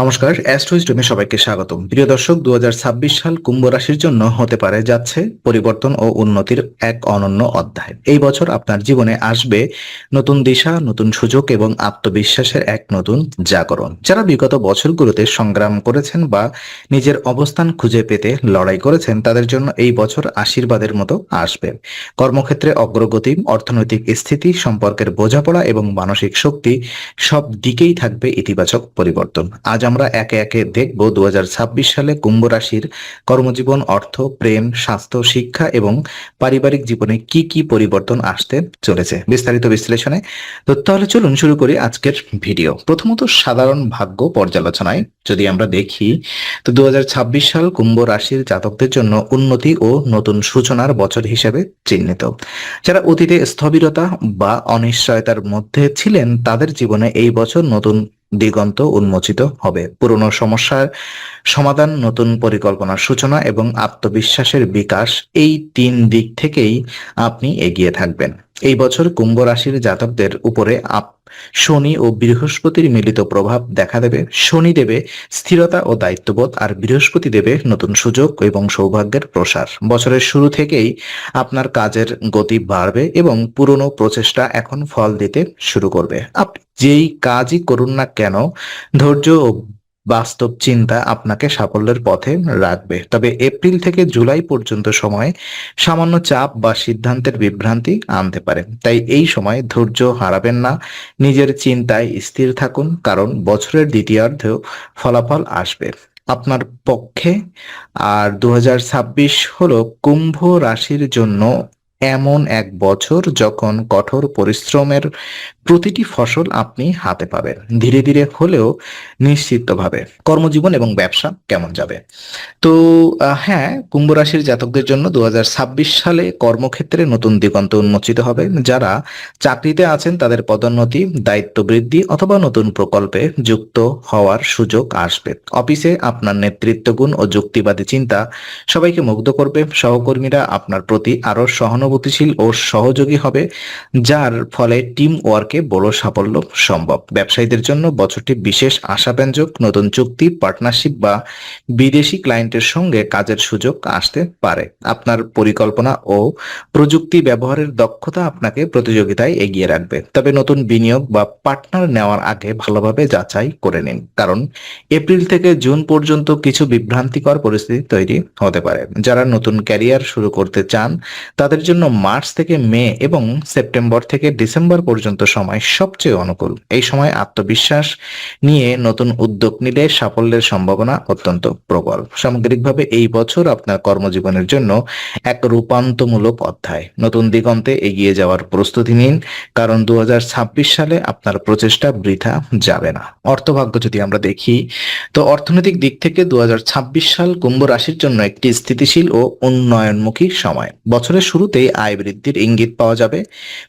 নমস্কার অ্যাস্ট্রোইস্টমে সবাইকে স্বাগতম। প্রিয় দর্শক দু সাল কুম্ভ রাশির জন্য হতে পারে যাচ্ছে পরিবর্তন ও উন্নতির এক অনন্য অধ্যায়। এই বছর আপনার জীবনে আসবে নতুন দিশা, নতুন সুযোগ এবং আত্মবিশ্বাসের এক নতুন জাগরণ। যারা বিগত বছরগুলোতে সংগ্রাম করেছেন বা নিজের অবস্থান খুঁজে পেতে লড়াই করেছেন, তাদের জন্য এই বছর আশীর্বাদের মতো আসবে। কর্মক্ষেত্রে অগ্রগতি, অর্থনৈতিক স্থিতি, সম্পর্কের বোঝাপড়া এবং মানসিক শক্তি সব দিকেই থাকবে ইতিবাচক পরিবর্তন। আজ আমরা একে একে দেখব দু হাজার ছাব্বিশ সালে কুম্ভ রাশির কর্মজীবন, অর্থ, প্রেম, স্বাস্থ্য, শিক্ষা এবং পারিবারিক জীবনে কি কি পরিবর্তন আসতে চলেছে বিস্তারিত বিশ্লেষণে। তো তাহলে চলুন শুরু করি আজকের ভিডিও। প্রথমত সাধারণ ভাগ্য পর্যালোচনায় যদি আমরা দেখি, তো দু হাজার ছাব্বিশ সাল কুম্ভ রাশির জাতকদের জন্য উন্নতি ও নতুন সূচনার বছর হিসেবে চিহ্নিত। যারা অতীতে স্থবিরতা বা অনিশ্চয়তার মধ্যে ছিলেন, তাদের জীবনে এই বছর নতুন দিগন্ত উন্মোচিত হবে। পুরনো সমস্যার সমাধান, নতুন পরিকল্পনার সূচনা এবং আত্মবিশ্বাসের বিকাশ এই তিন দিক থেকেই আপনি এগিয়ে থাকবেন। এই বছর কুম্ভ রাশির জাতকদের উপরে আপ শনি ও বৃহস্পতির মিলিত প্রভাব দেখা দেবে। শনি দেবে স্থিরতা ও দায়িত্ববোধ, আর বৃহস্পতি দেবে নতুন সুযোগ এবং সৌভাগ্যের প্রসার। বছরের শুরু থেকেই আপনার কাজের গতি বাড়বে এবং পুরনো প্রচেষ্টা এখন ফল দিতে শুরু করবে। আপনি যেই কাজই করুন না কেন, ধৈর্য ও বাস্তব চিন্তা আপনাকে সাফল্যের পথে রাখবে। তবে এপ্রিল থেকে জুলাই পর্যন্ত সময় সামান্য চাপ বা সিদ্ধান্তের বিভ্রান্তি আনতে পারে। তাই এই সময় ধৈর্য হারাবেন না। নিজের চিন্তায় স্থির থাকুন, কারণ বছরের দ্বিতীয়ার্ধেও ফলাফল আসবে। আপনার পক্ষে আর দু হাজার ছাব্বিশ হলো কুম্ভ রাশির জন্য এমন এক বছর যখন কঠোর পরিশ্রমের প্রতিটি ফসল আপনি হাতে পাবেন। ধীরে ধীরে হলেও নিশ্চিতভাবে কর্মজীবন এবং ব্যবসা কেমন যাবে? তো হ্যাঁ কুম্ভ রাশির জাতকদের জন্য দু হাজার ছাব্বিশ সালে কর্মক্ষেত্রে নতুন দিগন্ত উন্মোচিত হবে। যারা চাকরিতে আছেন তাদের পদোন্নতি, দায়িত্ব বৃদ্ধি অথবা নতুন প্রকল্পে যুক্ত হওয়ার সুযোগ আসবে। অফিসে আপনার নেতৃত্বগুণ ও যুক্তিবাদী চিন্তা সবাইকে মুগ্ধ করবে। সহকর্মীরা আপনার প্রতি আরও সহানুভূতিশীল ও সহযোগী হবে, যার ফলে টিম ওয়ার্কে বড় সাফল্য সম্ভব। ব্যবসায়ীদের জন্য বছরটি বিশেষ আশাব্যঞ্জক, নতুন চুক্তি, পার্টনারশিপ বা বিদেশি ক্লায়েন্টের সঙ্গে কাজের সুযোগ আসতে পারে। আপনার পরিকল্পনা ও প্রযুক্তি ব্যবহারের দক্ষতা আপনাকে প্রতিযোগিতায় এগিয়ে রাখবে। তবে নতুন বিনিয়োগ বা পার্টনার নেওয়ার আগে ভালোভাবে যাচাই করে নিন, কারণ এপ্রিল থেকে জুন পর্যন্ত কিছু বিভ্রান্তিকর পরিস্থিতি তৈরি হতে পারে। যারা নতুন ক্যারিয়ার শুরু করতে চান, তাদের জন্য মার্চ থেকে মে এবং সেপ্টেম্বর থেকে ডিসেম্বর পর্যন্ত সময় সবচেয়ে অনুকূল। এই সময় আত্মবিশ্বাস নিয়ে নতুন উদ্যোগ নিলে সাফল্যের সম্ভাবনা অত্যন্ত প্রবল। সামগ্রিকভাবে এই বছর আপনার কর্মজীবনের জন্য এক রূপান্তমূলক অধ্যায়। নতুন দিগন্তে এগিয়ে যাওয়ার প্রস্তুতি নিন, কারণ দু হাজার ছাব্বিশ সালে আপনার প্রচেষ্টা বৃথা যাবে না। অর্থভাগ্য যদি আমরা দেখি, তো অর্থনৈতিক দিক থেকে দু হাজার ছাব্বিশ সাল কুম্ভ রাশির জন্য একটি স্থিতিশীল ও উন্নয়নমুখী সময়। বছরের শুরুতেই আয় বৃদ্ধির ইঙ্গিত পাওয়া যাবে।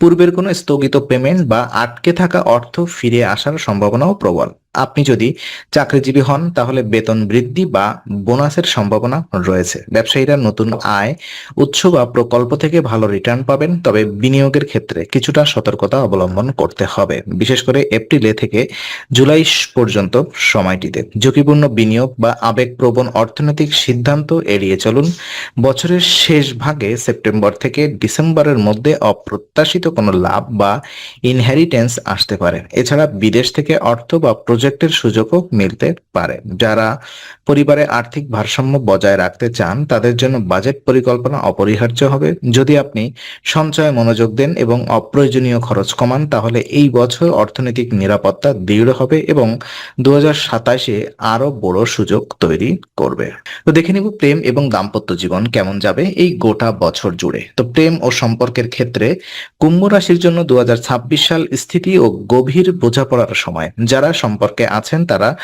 পূর্বের কোনো স্থগিত পেমেন্ট বা আটকে থাকা অর্থ ফিরে আসার সম্ভাবনাও প্রবল। আপনি যদি চাকরিজীবী হন, তাহলে বেতন বৃদ্ধি বা বোনাসের সম্ভাবনা রয়েছে। ব্যবসায়ীরা নতুন আয়, উৎস বা প্রকল্প থেকে ভালো রিটার্ন পাবেন, তবে বিনিয়োগের ক্ষেত্রে কিছুটা সতর্কতা অবলম্বন করতে হবে। বিশেষ করে এপ্রিলে থেকে জুলাই পর্যন্ত সময়টিতে। ঝুঁকিপূর্ণ বিনিয়োগ বা আবেগপ্রবণ অর্থনৈতিক সিদ্ধান্ত এড়িয়ে চলুন। বছরের শেষ ভাগে সেপ্টেম্বর থেকে ডিসেম্বরের মধ্যে অপ্রত্যাশিত কোনো লাভ বা ইনহেরিটেন্স আসতে পারে। এছাড়া বিদেশ থেকে অর্থ বা প্রজেক্টের সুযোগও মিলতে পারে। যারা পরিবারে আর্থিক ভারসাম্য বজায় রাখতে চান, তাদের জন্য বাজেট পরিকল্পনা অপরিহার্য হবে। যদি আপনি সঞ্চয়ে মনোযোগ দেন এবং অপ্রয়োজনীয় খরচ কমান, তাহলে এই বছর অর্থনৈতিক নিরাপত্তা দৃঢ় হবে এবং দু সাতাশে আরও বড় সুযোগ তৈরি করবে। তো দেখে নিব প্রেম এবং দাম্পত্য জীবন কেমন যাবে এই গোটা বছর জুড়ে। তো প্রেম ও সম্পর্কের ক্ষেত্রে কুম্ভ রাশির জন্য দু হাজার ছাব্বিশ সাল স্থিতি ও গভীর বোঝাপড়ার সময়। যারা সম্পর্কে আছেন তারা।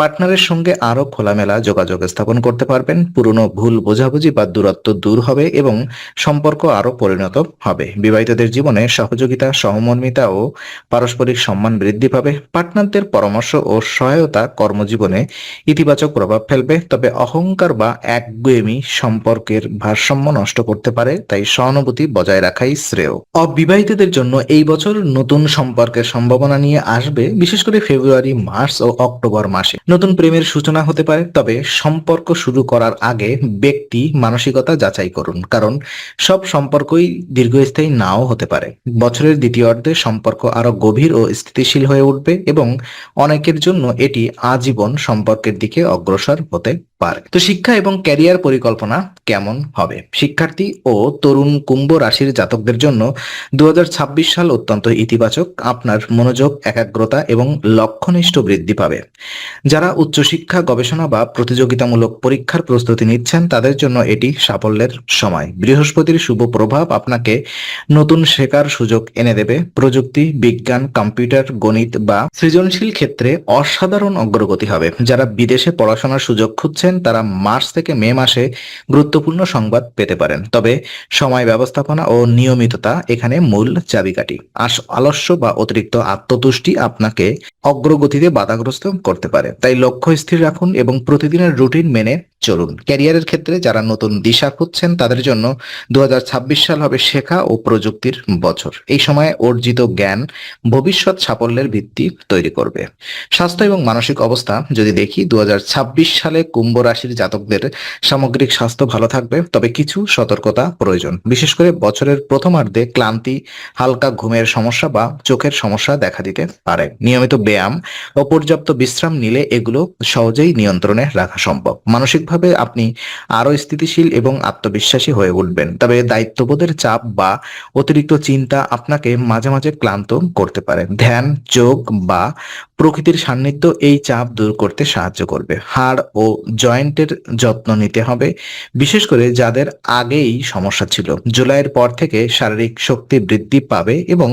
পার্টনারের সঙ্গে আরও খোলামেলা যোগাযোগ স্থাপন করতে পারবেন। পুরনো ভুল বোঝাবুঝি বা দূরত্ব দূর হবে এবং সম্পর্ক আরও পরিণত হবে। বিবাহিতদের জীবনে সহযোগিতা, সহমর্মিতা ও পারস্পরিক সম্মান বৃদ্ধি পাবে। পার্টনারদের পরামর্শ ও সহায়তা কর্মজীবনে ইতিবাচক প্রভাব ফেলবে। তবে অহংকার বা একগুয়েমি সম্পর্কের ভারসাম্য নষ্ট করতে পারে, তাই সহানুভূতি বজায় রাখাই শ্রেয়। অবিবাহিতদের জন্য এই বছর নতুন সম্পর্কের সম্ভাবনা নিয়ে আসবে, বিশেষ করে ফেব্রুয়ারি, মার্চ ও অক্টোবর মাসে। নতুন প্রেমের সূচনা হতে পারে, তবে সম্পর্ক শুরু করার আগে ব্যক্তি মানসিকতা যাচাই করুন, কারণ সব সম্পর্কই দীর্ঘস্থায়ী নাও হতে পারে। বছরের দ্বিতীয় অর্ধে সম্পর্ক আরও গভীর ও স্থিতিশীল হয়ে উঠবে এবং অনেকের জন্য এটি আজীবন সম্পর্কের দিকে অগ্রসর হতে পারে। তো শিক্ষা এবং ক্যারিয়ার পরিকল্পনা কেমন হবে? শিক্ষার্থী ও তরুণ কুম্ভ রাশির জাতকদের জন্য দু হাজার ছাব্বিশ সাল অত্যন্ত ইতিবাচক। আপনার মনোযোগ, একাগ্রতা এবং লক্ষ্যনিষ্ঠ বৃদ্ধি পাবে। যারা উচ্চশিক্ষা, গবেষণা বা প্রতিযোগিতামূলক পরীক্ষার প্রস্তুতি নিচ্ছেন, তাদের জন্য এটি সাফল্যের সময়। বৃহস্পতির শুভ প্রভাব আপনাকে নতুন শেখার সুযোগ এনে দেবে। প্রযুক্তি, বিজ্ঞান, কম্পিউটার, গণিত বা সৃজনশীল ক্ষেত্রে অসাধারণ অগ্রগতি হবে। যারা বিদেশে পড়াশোনার সুযোগ খুঁজছেন তারা মার্চ থেকে মে মাসে গুরুত্বপূর্ণ সংবাদ পেতে পারেন। তবে সময় ব্যবস্থাপনা ও নিয়মিততা এখানে মূল চাবিকাঠি। আলস্য বা অতিরিক্ত আত্মতুষ্টি আপনাকে অগ্রগতিতে বাধাগ্রস্ত করতে পারে। তাই লক্ষ্য স্থির রাখুন এবং প্রতিদিনের রুটিন মেনে চলুন। ক্যারিয়ারের ক্ষেত্রে যারা নতুন দিশা খুঁজছেন, তাদের জন্য দু হাজার ছাব্বিশ সাল হবে শেখা ও প্রযুক্তির বছর। এই সময়ে অর্জিত জ্ঞান ভবিষ্যৎ সাফল্যের ভিত্তি তৈরি করবে। স্বাস্থ্য এবং মানসিক অবস্থা যদি দেখি দু হাজার ছাব্বিশ সালে কুম্ভ রাশির জাতকদের সামগ্রিক স্বাস্থ্য ভালো থাকবে, তবে কিছু সতর্কতা প্রয়োজন। বিশেষ করে বছরের প্রথমার্ধে ক্লান্তি, হালকা ঘুমের সমস্যা বা চোখের সমস্যা দেখা দিতে পারে। নিয়মিত ব্যায়াম ও পর্যাপ্ত বিশ্রাম নিলে এগুলো সহজেই নিয়ন্ত্রণে রাখা সম্ভব। মানসিকভাবে আপনি আরও স্থিতিশীল এবং আত্মবিশ্বাসী হয়ে উঠবেন। তবে দায়িত্ববোধের চাপ বা অতিরিক্ত চিন্তা আপনাকে মাঝে মাঝে ক্লান্ত করতে পারে। ধ্যান, যোগ বা প্রকৃতির সান্নিধ্য এই চাপ দূর করতে সাহায্য করবে। হাড় ও জয়েন্টের যত্ন নিতে হবে, বিশেষ করে যাদের আগেই সমস্যা ছিল। জুলাইয়ের পর থেকে শারীরিক শক্তি বৃদ্ধি পাবে এবং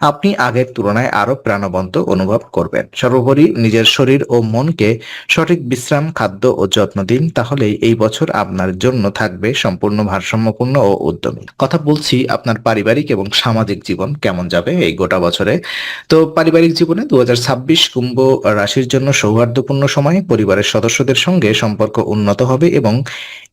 আপনি আগের তুলনায় আরও প্রাণবন্ত অনুভব করবেন। সর্বোপরি নিজের শরীর ও মনকে সঠিক বিশ্রাম, খাদ্য ও যত্ন দিন। তাহলেই এই বছর আপনার জন্য থাকবে সম্পূর্ণ ভারসাম্যপূর্ণ ও উদ্যমী। কথা বলছি আপনার পারিবারিক এবং সামাজিক জীবন কেমন যাবে এই গোটা বছরে? তো পারিবারিক জীবনে দু হাজার ছাব্বিশ কুম্ভ রাশির জন্য সৌহার্দ্যপূর্ণ সময়ে, পরিবারের সদস্যদের সঙ্গে সম্পর্ক উন্নত হবে এবং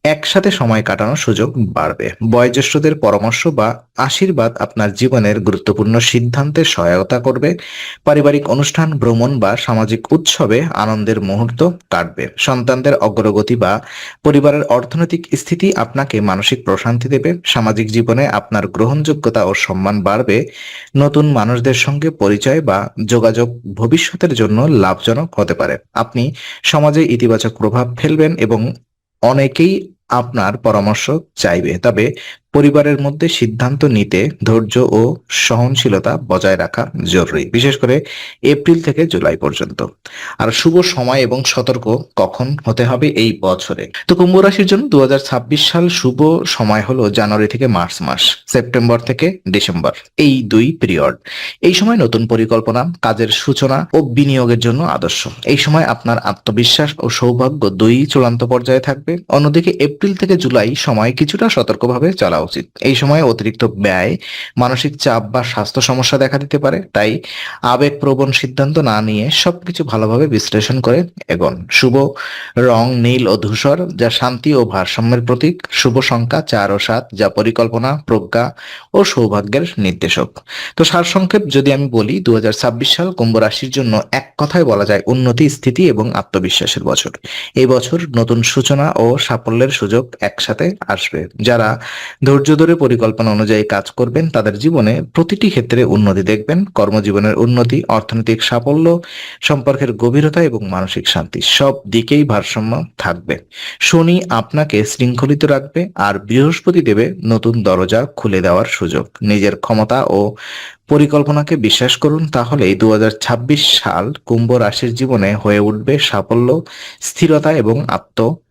একসাথে সময় কাটানোর সুযোগ বাড়বে। বয়োজ্যেষ্ঠদের পরামর্শ বা আশীর্বাদ আপনার জীবনের গুরুত্বপূর্ণ সিদ্ধান্তে সহায়তা করবে। পারিবারিক অনুষ্ঠান, ভ্রমণ বা সামাজিক উৎসবে আনন্দের মুহূর্ত কাটবে। সন্তানদের অগ্রগতি বা পরিবারের অর্থনৈতিক স্থিতি আপনাকে মানসিক প্রশান্তি দেবে। সামাজিক জীবনে আপনার গ্রহণযোগ্যতা ও সম্মান বাড়বে। নতুন মানুষদের সঙ্গে পরিচয় বা যোগাযোগ ভবিষ্যতের জন্য লাভজনক হতে পারে। আপনি সমাজে ইতিবাচক প্রভাব ফেলবেন এবং অনেকেই আপনার পরামর্শ চাইবে। তবে পরিবারের মধ্যে সিদ্ধান্ত নিতে ধৈর্য ও সহনশীলতা বজায় রাখা জরুরি, বিশেষ করে এপ্রিল থেকে জুলাই পর্যন্ত। আর শুভ সময় এবং সতর্ক কখন হতে হবে এই বছরে? তো কুম্ভ রাশির জন্য দু সাল শুভ সময় হলো জানুয়ারি থেকে মার্চ মাস, সেপ্টেম্বর থেকে ডিসেম্বর, এই দুই পিরিয়ড। এই সময় নতুন পরিকল্পনা, কাজের সূচনা ও বিনিয়োগের জন্য আদর্শ। এই সময় আপনার আত্মবিশ্বাস ও সৌভাগ্য দুই চূড়ান্ত পর্যায়ে থাকবে। অন্যদিকে এপ্রিল থেকে জুলাই সময় কিছুটা সতর্কভাবে চলা উচিত। এই সময় অতিরিক্ত ব্যয়, মানসিক চাপ বা স্বাস্থ্য সমস্যা দেখা দিতে পারে। তাই আবেগপ্রবণ সিদ্ধান্ত না নিয়ে সবকিছু ভালোভাবে বিশ্লেষণ করে এগোন। শুভ রং, নীল ও ধূসর, যা শান্তি ও ভারসাম্যের প্রতীক। শুভ সংখ্যা চার ও সাত, যা পরিকল্পনা, প্রজ্ঞা ও সৌভাগ্যের নির্দেশক। তো সারসংক্ষেপ যদি আমি বলি দু হাজার ছাব্বিশ সাল কুম্ভ রাশির জন্য এক কথায় বলা যায় উন্নতি, স্থিতি এবং আত্মবিশ্বাসের বছর। এই বছর নতুন সূচনা ও সাফল্যের সুযোগ একসাথে আসবে। যারা ধৈর্য ধরে পরিকল্পনা অনুযায়ী কাজ করবেন, তাদের জীবনে প্রতিটি ক্ষেত্রে উন্নতি দেখবেন। কর্মজীবনের উন্নতি, অর্থনৈতিক সাফল্য, সম্পর্কের গভীরতা এবং মানসিক শান্তি সব দিকেই ভারসাম্য থাকবে। শনি আপনাকে শৃঙ্খলিত রাখবে আর বৃহস্পতি দেবে নতুন দরজা খুলে দেওয়ার সুযোগ। নিজের ক্ষমতা ও পরিকল্পনাকে বিশ্বাস করুন, তাহলেই দু হাজার ছাব্বিশ সাল কুম্ভ রাশির জীবনে হয়ে উঠবে সাফল্য, স্থিরতা এবং আত্ম